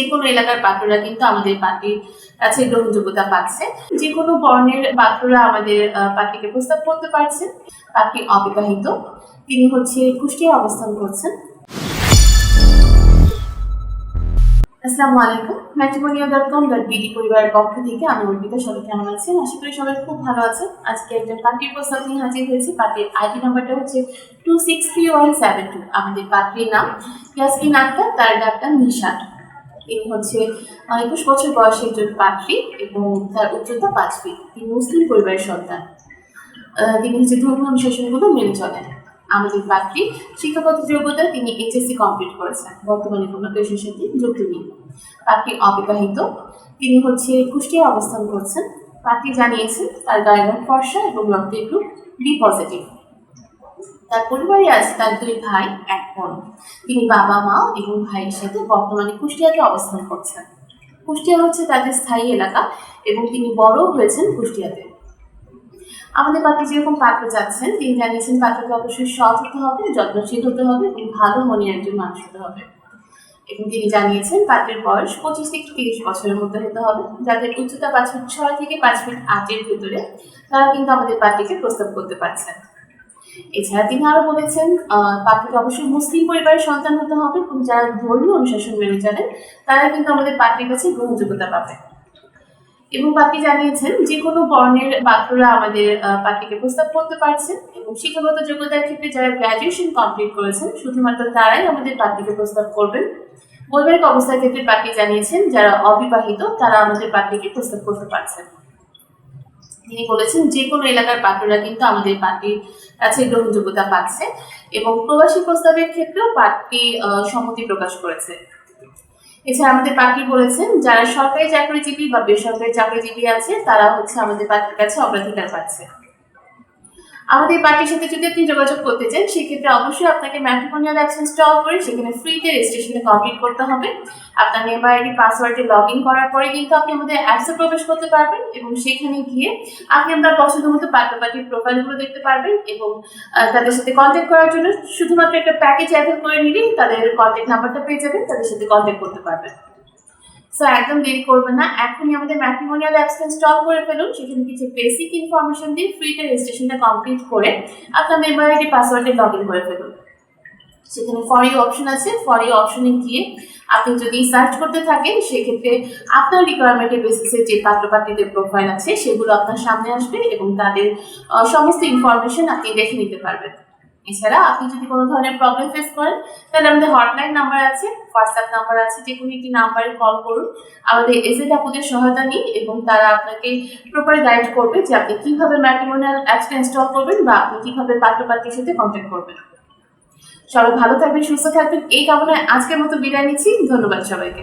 যে কোনো এলাকার পাত্ররা কিন্তু আমাদের পার্টির কাছে গ্রহণযোগ্যতা পাচ্ছে। যে কোনো বর্ণের পাত্ররা আমাদের পার্টিকে প্রস্তাব করতে পারছেন। পার্টি অবিবাহিত। তিনি হচ্ছে কুষ্টিয়া অবস্থান করছেন। আসসালামু আলাইকুম। Matrimonia dot com dot BD পরিবারের পক্ষ থেকে আমি অর্পিতা সবাই কেমন আছেন? আশা করি সবাই খুব ভালো আছেন। আজকে একজন পার্টির প্রস্তাব নিয়ে হাজির হয়েছি। পার্টির আইডি নাম্বারটা হচ্ছে two six three one seven two. আমাদের পাত্রীর নাম ইয়াসমিন আক্তার, তার ডাক্তার নিশান তিনি হচ্ছে একুশ বছর বয়সী একজন পাত্রী এবং তার উচ্চতা পাঁচ ফিট। তিনি মুসলিম পরিবারের সন্তান। তিনি হচ্ছে ধর্ম অনুশাসনগুলো মেনে চলেন। আমাদের পাত্রী শিক্ষাগত যোগ্যতা তিনি এইচএসসি কমপ্লিট করেছেন। বর্তমানে কোনো পেশার সাথে যুক্ত নেই। পাত্রী অবিবাহিত। তিনি হচ্ছে কুষ্টিয়া অবস্থান করছেন। পাত্রী জানিয়েছেন, তার গায়ের ফর্সা এবং রক্তের গ্রুপ বি পজিটিভ তার পরিবারে আছে তার দুই ভাই, এক বোন। তিনি বাবা, মা এবং ভাইয়ের সাথে বর্তমানে কুষ্টিয়াতে অবস্থান করছেন। কুষ্টিয়া হচ্ছে তাদের স্থায়ী এলাকা এবং তিনি বড় হয়েছেন কুষ্টিয়াতে। আমাদের পাত্রে যেরকম পাত্র যাচ্ছেন তিনি জানিয়েছেন পাত্রকে অবশ্যই সৎ হতে হবে, যত্নশীল হতে হবে এবং ভালো মনের একজন মানুষ হতে হবে। এবং তিনি জানিয়েছেন পাত্রের বয়স পঁচিশ থেকে তিরিশ বছরের মধ্যে হতে হবে। যাদের উচ্চতা পাঁচ ফিট ছয় থেকে পাঁচ ফিট আটের ভিতরে, তারা কিন্তু আমাদের পার্টিকে প্রস্তাব করতে পারছেন। এছাড়া তিনি আরও বলেছেন পাত্রকে অবশ্যই মুসলিম পরিবারের সন্তান হতে হবে এবং যারা ধর্মীয় অনুশাসন মেনে চলেন, তারা কিন্তু আমাদের পার্টির কাছে গ্রহণযোগ্যতা পাবে। এবং পাত্রী জানিয়েছেন যে কোনো বর্ণের পাত্ররা আমাদের পার্টিকে প্রস্তাব করতে পারছেন এবং শিক্ষাগত যোগ্যতার ক্ষেত্রে যারা গ্র্যাজুয়েশন কমপ্লিট করেছেন, শুধুমাত্র তারাই আমাদের পার্টিকে প্রস্তাব করবেন। বৈবাহিক অবস্থার ক্ষেত্রে পার্টি জানিয়েছেন, যারা অবিবাহিত, তারা আমাদের পার্টিকে প্রস্তাব করতে পারছেন। তিনি বলেছেন, যে কোনো এলাকার পাত্ররা কিন্তু আমাদের পার্টির কাছে গ্রহণযোগ্যতা পাচ্ছে এবং প্রবাসী প্রস্তাবের ক্ষেত্রেও পার্টি সম্মতি প্রকাশ করেছে। এছাড়া আমাদের পার্টি বলেছেন, যারা সরকারি চাকরিজীবী বা বেসরকারি চাকরিজীবী আছে, তারা হচ্ছে আমাদের পার্টির কাছে অগ্রাধিকার পাচ্ছে। আমাদের পার্টির সাথে যদি আপনি যোগাযোগ করতে চান, সেক্ষেত্রে অবশ্যই আপনাকে ম্যাট্রিমোনিয়াল অ্যাপস ইনস্টল করে সেখানে ফ্রিতে রেজিস্ট্রেশনে কমপ্লিট করতে হবে। আপনার নেবার আইডি পাসওয়ার্ডে লগ ইন করার পরে কিন্তু আপনি আমাদের অ্যাপসে প্রবেশ করতে পারবেন এবং সেখানে গিয়ে আপনি আপনার পছন্দ মতো পাত্র পার্টির প্রোফাইলগুলো দেখতে পারবেন এবং তাদের সাথে কন্ট্যাক্ট করার জন্য শুধুমাত্র একটা প্যাকেজ অ্যাভেল করে নিলেই তাদের কন্ট্যাক্ট নাম্বারটা পেয়ে যাবেন, তাদের সাথে কন্ট্যাক্ট করতে পারবেন। সো একদম দেরি করবেন না। এখনই আমাদের ম্যাট্রিমোনিয়াল অ্যাপসটা ইনস্টল করে ফেলুন। সেখানে কিছু বেসিক ইনফরমেশন দিয়ে ফ্রিতে রেজিস্ট্রেশনটা কমপ্লিট করে আপনার মেম্বার আইডি পাসওয়ার্ডে লগ ইন করে ফেলুন। সেখানে ফর ইউ অপশন আছে। ফর ইউ অপশনে গিয়ে আপনি যদি সার্চ করতে থাকেন, সেক্ষেত্রে আপনার রিকোয়ারমেন্টের বেসিসে যে পাত্রপাত্রীদের প্রোফাইল আছে, সেগুলো আপনার সামনে আসবে এবং তাদের সমস্ত ইনফরমেশন আপনি দেখে নিতে পারবেন। এছাড়া আপনি যদি কোনো ধরনের প্রবলেম ফেস করেন, তাহলে আমাদের হটলাইন নাম্বার আছে হোয়াটসঅ্যাপ নাম্বার আছে, যে কোনো একটি নাম্বারে কল করুন। আমাদের এসএড আপুদের সহায়তা নিন এবং তারা আপনাকে প্রপার গাইড করবে যে আপনি কীভাবে ম্যাট্রিমোনিয়াল অ্যাপসটা ইনস্টল করবেন বা আপনি কীভাবে পাত্রপাত্রীর সাথে কন্ট্যাক্ট করবেন। সবাই ভালো থাকবেন, সুস্থ থাকবেন, এই কামনায় আজকের মতো বিদায় নিচ্ছি। ধন্যবাদ সবাইকে।